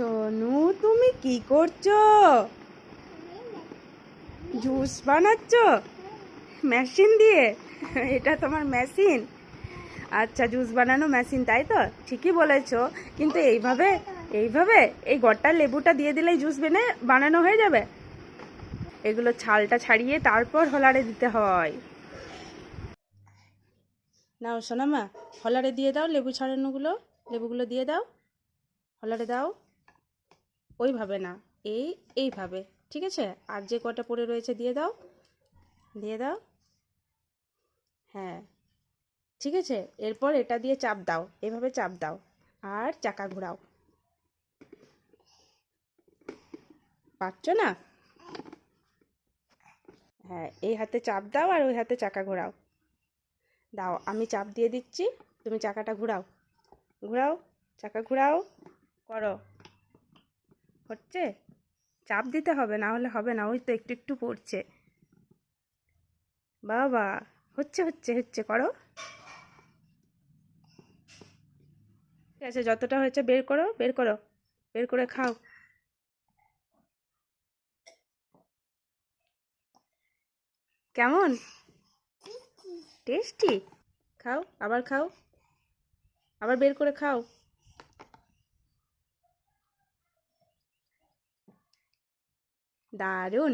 সোনু, তুমি কি করছ? জুস বানাচ্ছ? মেশিন দিয়ে? এটা তোমার মেশিন? আচ্ছা জুস বানানো মেশিন, তাই তো? ঠিকই বলেছ। কিন্তু এইভাবে এইভাবে এই গড়টা লেবুটা দিয়ে দিলেই জুস বেনে, বানানো হয়ে যাবে? এগুলো ছালটা ছাড়িয়ে তারপর হলারে দিতে হয়। নাও সোনামা, হলারে দিয়ে দাও লেবু ছাড়ানোগুলো। লেবুগুলো দিয়ে দাও। হলারে দাও। ওইভাবে না, এই, এইভাবে, ঠিক আছে? আর যে কটা পড়ে রয়েছে দিয়ে দাও দিয়ে দাও। হ্যাঁ ঠিক আছে? এরপর এটা দিয়ে চাপ দাও, এভাবে চাপ দাও, আর চাকা ঘোরাও। পারছ না? হ্যাঁ এই হাতে চাপ দাও আর ওই হাতে চাকা ঘোরাও। দাও, আমি চাপ দিয়ে দিচ্ছি, তুমি চাকাটা ঘোরাও। ঘোরাও, চাকা ঘোরাও, করো। হচ্ছে? চাপ দিতে হবে না হলে হবে না। ওই তো একটু একটু পড়ছে। বাবা হচ্ছে হচ্ছে হচ্ছে করো। ঠিক আছে যতটা হয়েছে বের করো বের করো বের করে খাও। কেমন? টেস্টি খাও আবার খাও। আবার বের করে খাও। দারুণ দারুন